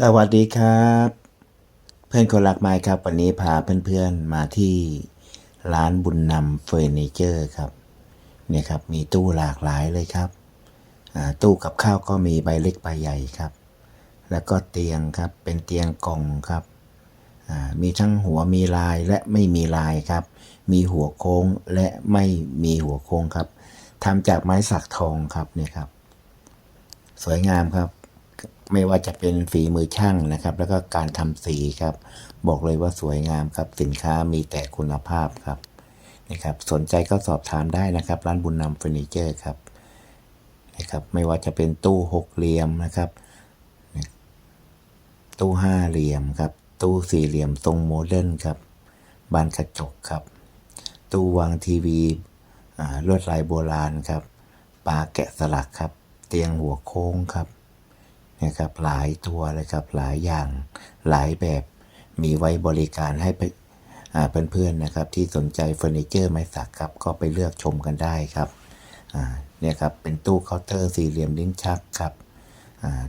สวัสดีครับ เพื่อนคนรักไม้ครับ วันนี้พาเพื่อนๆมาที่ร้านบุญนำเฟอร์นิเจอร์ครับเนี่ยครับมีตู้หลากหลายเลยครับตู้กับข้าวก็มีใบเล็กใบใหญ่ครับ แล้วก็เตียงครับเป็นเตียงกล่องครับมีทั้งหัวมีลายและไม่มีลายครับ มีหัวโค้งและไม่มีหัวโค้งครับทำจากไม้สักทองครับเนี่ยครับ สวยงามครับ ไม่ว่าจะเป็นฝีมือช่างนะครับ แล้วก็การทำสีครับ บอกเลยว่าสวยงามครับ สินค้ามีแต่คุณภาพครับนะครับสนใจก็สอบถามได้นะครับ ร้านบุญนำเฟอร์นิเจอร์ครับนะครับ ไม่ว่าจะเป็นตู้หกเหลี่ยมนะครับ ตู้ห้าเหลี่ยมครับ ตู้สี่เหลี่ยมทรงโมเดิร์นครับ บานกระจกครับ ตู้วางทีวีอ่าลวดลายโบราณครับ ปลาแกะสลักครับ เตียงหัวโค้งครับ นะครับหลายตัวเลยครับหลายอย่างหลายแบบมีไว้บริการให้ไปอ่าเพื่อนๆนะครับที่สนใจเฟอร์นิเจอร์ไม้สักครับก็ไปเลือกชมกันได้ครับเนี่ยครับเป็นตู้เคาน์เตอร์สี่เหลี่ยมลิ้นชักครับ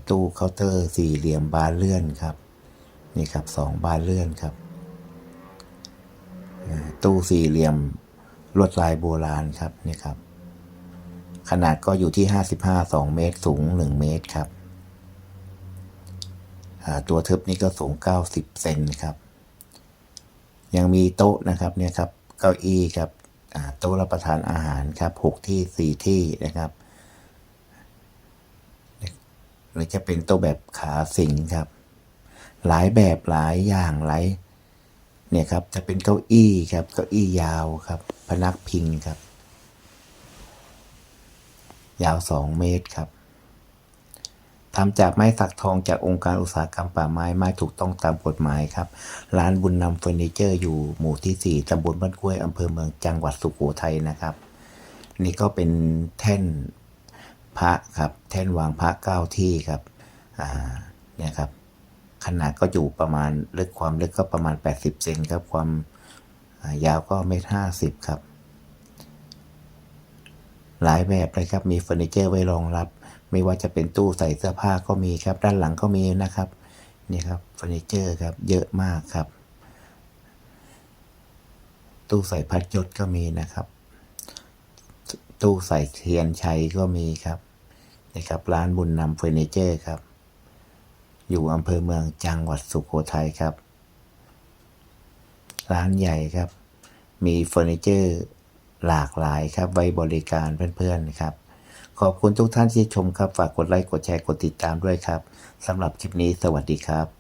ตู้เคาน์เตอร์สี่เหลี่ยมบานเลื่อนครับนี่ครับสองบานเลื่อนครับตู้สี่เหลี่ยมลวดลายโบราณครับนี่ครับขนาดก็อยู่ที่ 55 2 เมตรสูง 1 เมตรครับ ตัวทึบนี่ก็สูง 90 เซนครับ ยังมีโต๊ะนะครับเนี่ยครับ เก้าอี้ครับโต๊ะรับประทานอาหารครับหกที่สี่ที่นะครับ หรือจะเป็นโต๊ะแบบขาสิงครับ หลายแบบหลายอย่างหลายเนี่ยครับจะเป็นเก้าอี้ครับ เก้าอี้ยาวครับ พนักพิงครับ ยาวสองเมตรครับ ทำจากไม้สักทองจากองค์การอุตสาหกรรมป่าไม้ไม้ถูกต้องตามกฎหมายครับ ร้านบุญนำเฟอร์นิเจอร์อยู่หมู่ที่ 4ตำบลบ้านกล้วยอำเภอเมืองจังหวัดสุโขทัยนะครับ นี่ก็เป็นแท่นพระครับ แท่นวางพระเก้าที่ครับอ่าเนี่ยครับ ขนาดก็อยู่ประมาณลึกความลึกก็ประมาณ 80เซนครับ ความายาวก็เมตรห้าสิบครับ หลายแบบเลยครับ มีเฟอร์นิเจอร์ไว้รองรับ ไม่ว่าจะเป็นตู้ใส่เสื้อผ้าก็มีครับ ด้านหลังก็มีนะครับนี่ครับเฟอร์นิเจอร์ครับเยอะมากครับ ตู้ใส่พัดยศก็มีนะครับ ตู้ใส่เทียนชัยก็มีครับนี่ครับร้านบุญนำเฟอร์นิเจอร์ครับ อยู่อำเภอเมืองจังหวัดสุโขทัยครับ ร้านใหญ่ครับ มีเฟอร์นิเจอร์หลากหลายครับไว้บริการเพื่อนๆครับ ขอบคุณทุกท่านที่ชมครับ ฝากกดไลค์ กดแชร์ กดติดตามด้วยครับสำหรับคลิปนี้สวัสดีครับ